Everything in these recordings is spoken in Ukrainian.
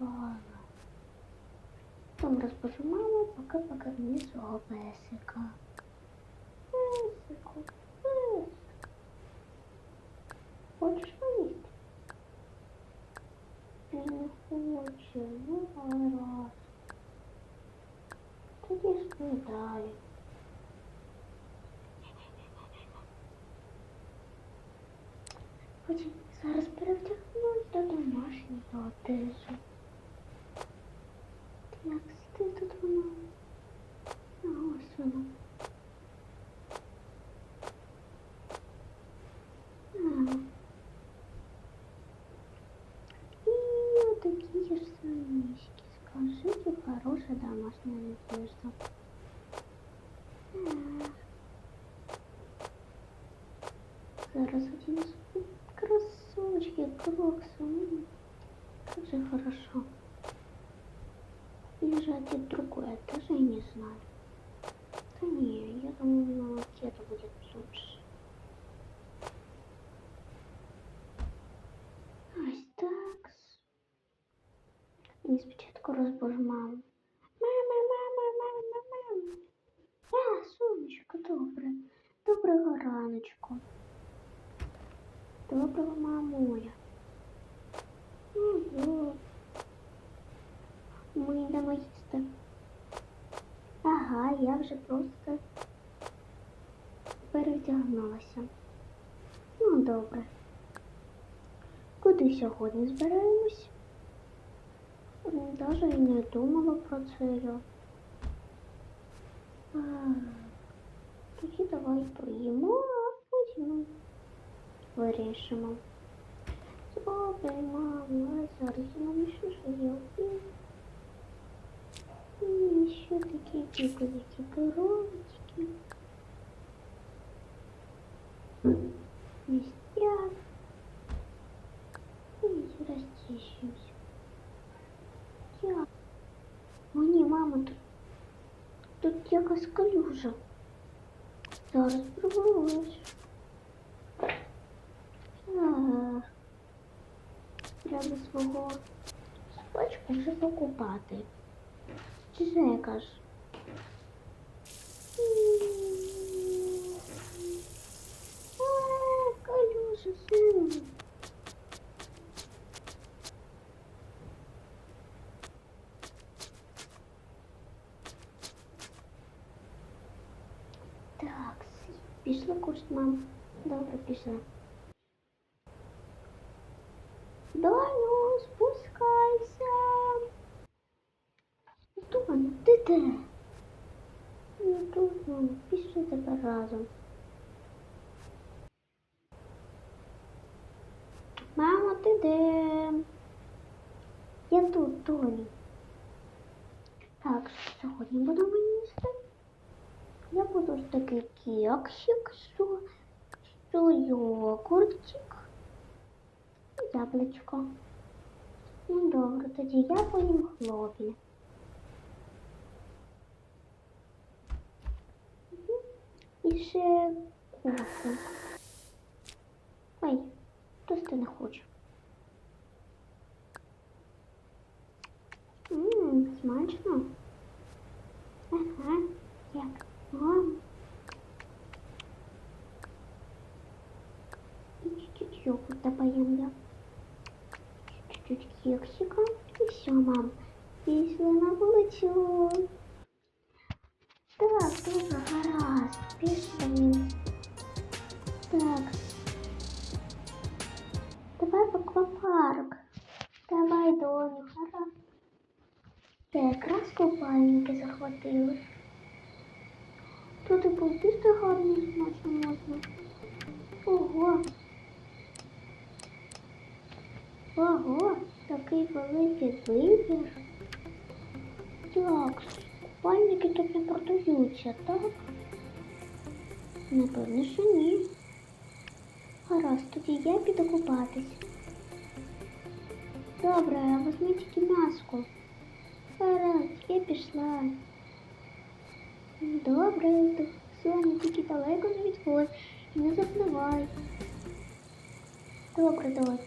спала. Там розбужу маму, поки покормлю свого песика. Песику, песик. Хочеш поїсти? Я не хочу, ну гаразд. Тоді спи далі. Потім зараз перевдягнусь до домашнього одежу. Як де тут воно? А, ось воно. А. И вот такие же самички. Скажите, хорошая домашняя одежда. А. Зараз одену свои кроссовочки, кроксы. М, Как же хорошо. Же одеть другое, даже и не знаю. Да не, я думаю, это будет лучше. Ось так. І спочатку розбужу маму. Мама, мама, мама, мама. А, сонечко, добре. Доброго раночку. Доброго мамуля. Угу. Ми йдемо їсти. Ага, я вже просто перевдягнулася. Ну, добре. Куди сьогодні збираємось? Даже і не думала про це. Тоді давай поїмо, а потім вирішимо. Мамо, а зараз я навіщо ж їсти? І ще такі пікуліки коробочки. Містяк. І розтішимося. Я. О, ні, мама, тут, тут якась калюжа. Зараз. Так. Треба свого собачку вже покупати. Зекаш? А, калюжа, сину. Так, пішла кушать, мам. Добре, пішла. Доню, спускайся. Доню, ти де? Ну тут, мам, пішли тепер разом. Мамо, ти де? Я тут, Доню. Так, сьогодні будемо їсти? Я буду такий кексик, що, що йогуртик, і яблучко. Ну добре, тоді я поїм хлоп'я. І ще курку. Ой, ти не хоче. Ммм, смачно. Ага, як. Мам. И чуть-чуть йогурта поем я. Чуть-чуть кексика. И все, мам. Пішли на вулицю. Якраз купальники захватили. Тут і попісти гарно смачно можна. Ого. Ого, такий великий вибір. Так, купальники тут не продаються, так? Напевно, що ні. Гаразд, тоді я піду купатись. Добре, а візьми тільки маску. пішла раз і пішла. Добре, так соня, тільки далеко не відходь і не запливай. Добре, давай.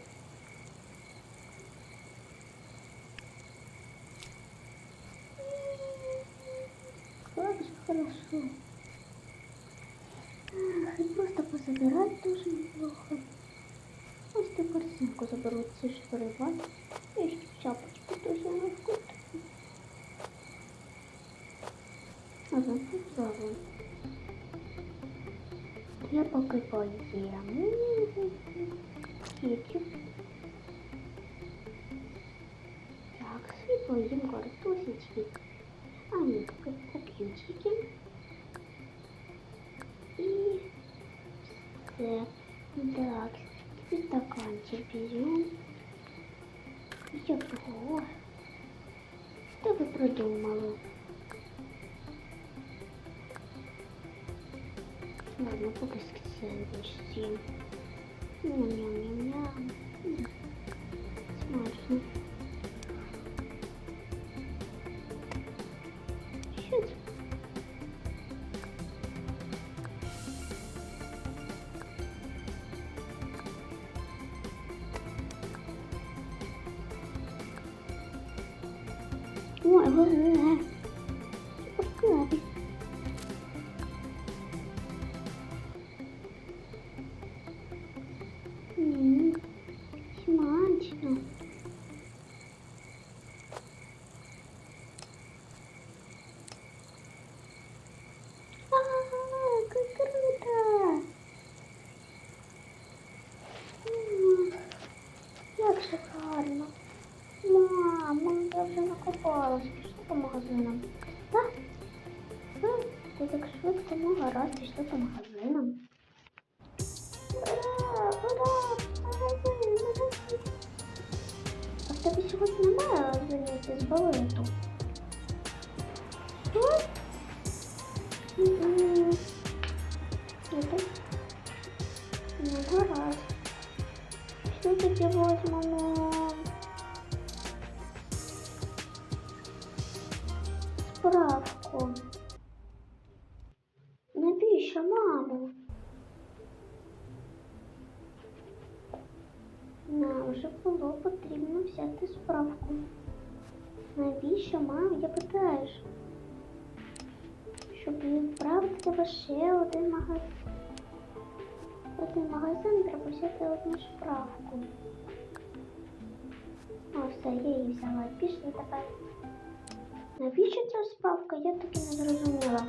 Хорошо, хорошо. І просто позабирать дуже неплохо. Ось ту корзинку заберу, ці шкарибати. І ще чапочку дуже легко. Я поки поїм. Кетчуп. Так, і поїм картусечки. А ні, поки куп'ючики. І все. Так, и стаканчик берем. Його. Что вы придумали? Ладно, поки сэндвич съем. Ням-ням-ням-ням. М, Смачно. Що це? Ой, ой, Пускай. По магазинам. Так? Все, ти так швидко ну гаразд, пішла по магазинам. А сьогодні немає заняття з балету? Що? Вже було потрібно взяти справку. Навіщо, мамо, я питаєш? Щоб відправити тебе ще один магазин. Один магазин треба взяти одну справку. О, все, я її взяла. Пішли тепер. Навіщо ця справка? Я таки не зрозуміла.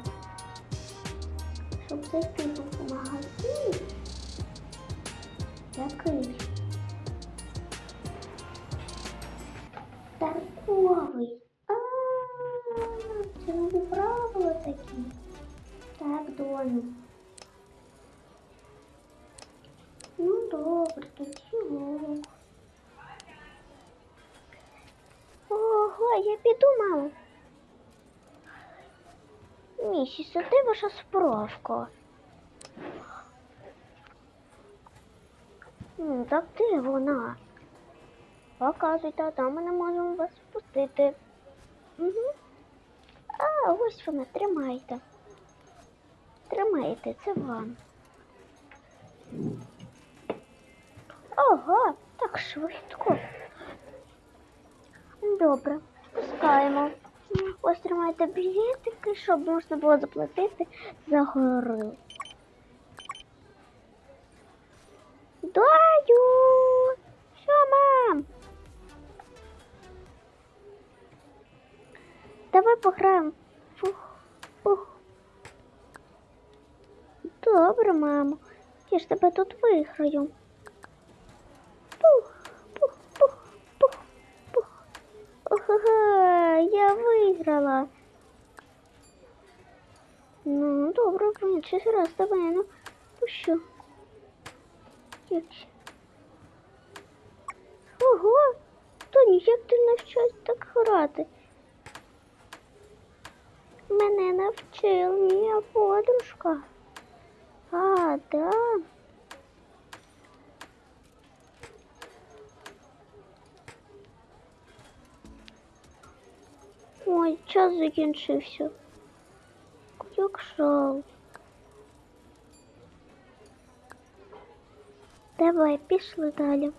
Щоб зайти в магазин. Який? Торговий. А, це нові правила такі. Так, доню. Ну, добре, тоді ок. Ого, я піду, мамо. Місіс, а де ваша справка? Так де вона? Показуйте, а там ми не можемо вас пустити. Угу. А, ось вона, тримайте. Тримайте, це вам. Ого, так швидко. Добре, пускаємо. Ось тримайте білетики, щоб можна було заплатити за горил. Давай пограємо. Фух, фух. Добре, мамо. Я ж тебе тут виграю. Пух, пух, пух, пух, пух. Ага, я виграла. Ну, добре, в раз давай, ну, пущу. Як ще? Ого, Тоні, як ти навчився так грати? Мене навчила моя подружка. А, да. Ой, час закінчився. Як шал. Давай, пішли далі.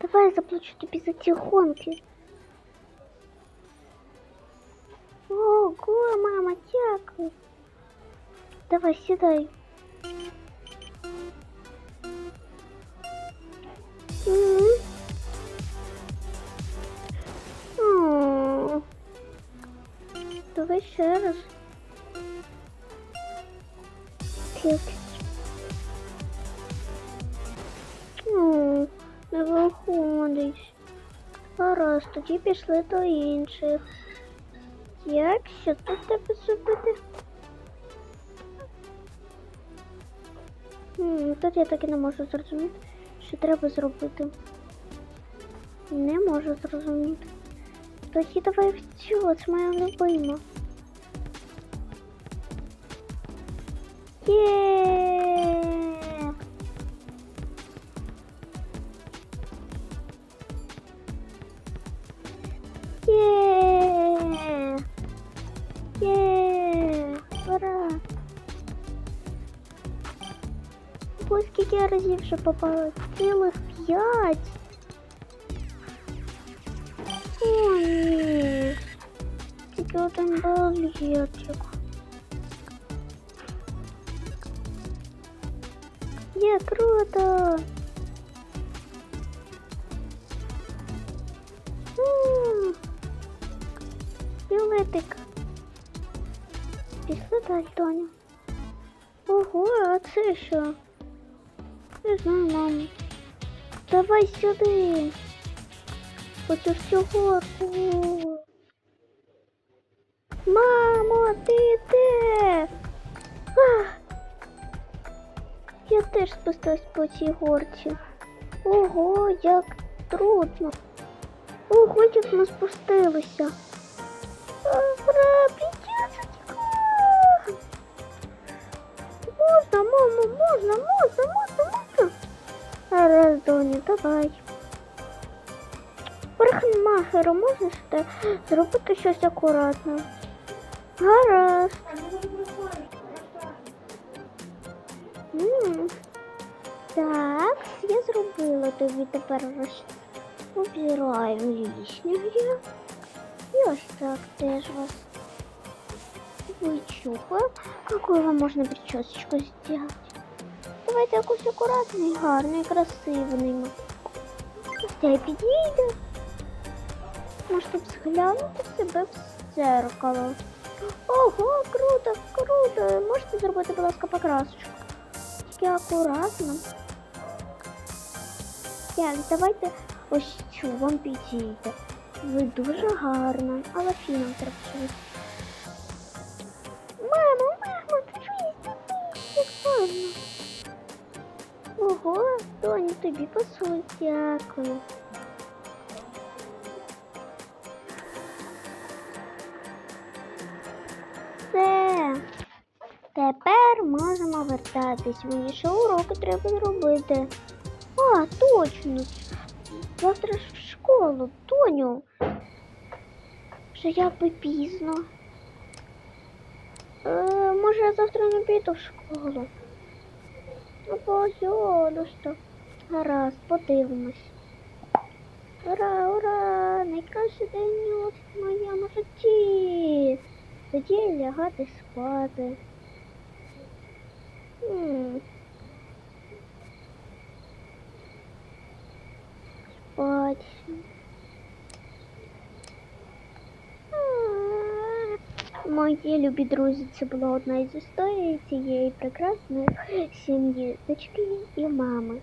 Давай заплачу тобі за ці гонки. Давай, сідай. Давай ще раз. Не виходить. Гаразд, тоді пішли до інших. Як що тут тебе зробити? Тут я так і не можу зрозуміти, що треба зробити. Не можу зрозуміти. Тоді давай в цю, це моя любима. Є! Ось скільки разів вже попала? Цілих п'ять. О, ні. Тільки один балетик. Є, круто. Білетик. Пішли далі, Тоня. Ого, а це що? Не знаю, мамо. Давай сюди. Оцю всю горку. Мамо, ти де? Я теж спустилась по цій горці. Ого, як трудно. Ого, як ми спустилися. Парикмахеру, можеш ти зробити щось акуратно? Гаразд. М. Так, я зробила тобі тепер роз... обираємо лишнього. І ось так теж вас вичухаю. Какую вам можна причесочку сделать? Давайте якусь акуратну і гарну і красиву. Цей підійде. Можете зглянути себе в дзеркало. Ого, круто, круто. Можете зробити, будь ласка, покрасочку. Тільки акуратно. Так, давайте ось цю вам підійде. Ви дуже гарна, але фіном треба чогось. Мамо, мамо, дивись, дивись, як гарно. Ого, Тоні, тобі пасує, дякую. Можемо вертатись. Мені ще уроки треба зробити. А, точно. Завтра ж в школу, Тоню. Вже якби пізно. Е, може я завтра не піду в школу. Ну, пожалуйста. Гаразд, подивимось. Ура, ура! Найкращий день у моєму житті. Тоді лягати спати. М. Спать. А. Мої любі друзі, це була одна із історій цієї прекрасної сім'ї дочки і мами.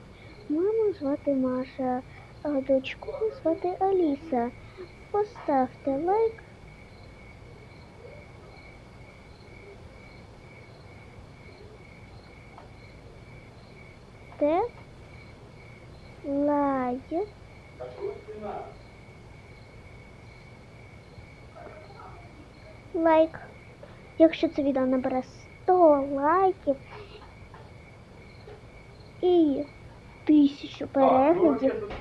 Маму звати Маша, а дочку звати Аліса. Поставте лайк. Те лайк. Лайк. Якщо це відео набере 100 лайків і тисячу переглядів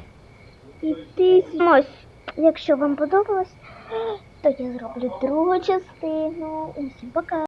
і тисячу. Ось, якщо вам подобалось, то я зроблю другу частину. Усім пока.